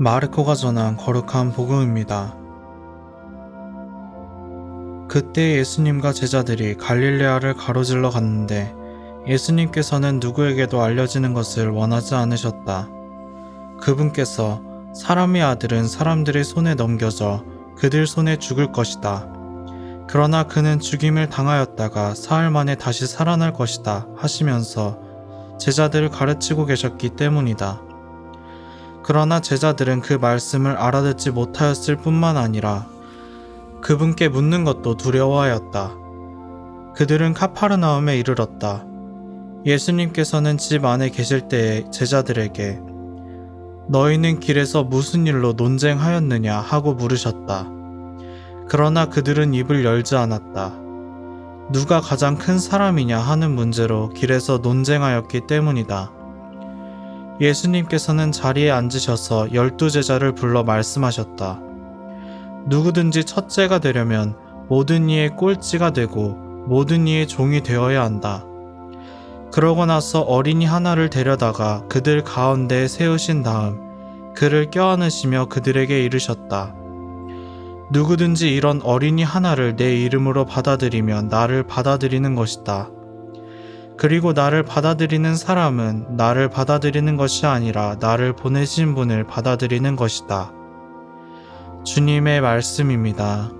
마르코가 전한 거룩한 복음입니다. 그때 예수님과 제자들이 갈릴레아를 가로질러 갔는데 예수님께서는 누구에게도 알려지는 것을 원하지 않으셨다. 그분께서 사람의 아들은 사람들의 손에 넘겨져 그들 손에 죽을 것이다. 그러나 그는 죽임을 당하였다가 사흘 만에 다시 살아날 것이다 하시면서 제자들을 가르치고 계셨기 때문이다. 그러나 제자들은 그 말씀을 알아듣지 못하였을 뿐만 아니라 그분께 묻는 것도 두려워하였다. 그들은 카파르나움에 이르렀다. 예수님께서는 집 안에 계실 때에 제자들에게 너희는 길에서 무슨 일로 논쟁하였느냐 하고 물으셨다. 그러나 그들은 입을 열지 않았다. 누가 가장 큰 사람이냐 하는 문제로 길에서 논쟁하였기 때문이다. 예수님께서는 자리에 앉으셔서 열두 제자를 불러 말씀하셨다. 누구든지 첫째가 되려면 모든 이의 꼴찌가 되고 모든 이의 종이 되어야 한다. 그러고 나서 어린이 하나를 데려다가 그들 가운데에 세우신 다음 그를 껴안으시며 그들에게 이르셨다. 누구든지 이런 어린이 하나를 내 이름으로 받아들이면 나를 받아들이는 것이다. 그리고 나를 받아들이는 사람은 나를 받아들이는 것이 아니라 나를 보내신 분을 받아들이는 것이다. 주님의 말씀입니다.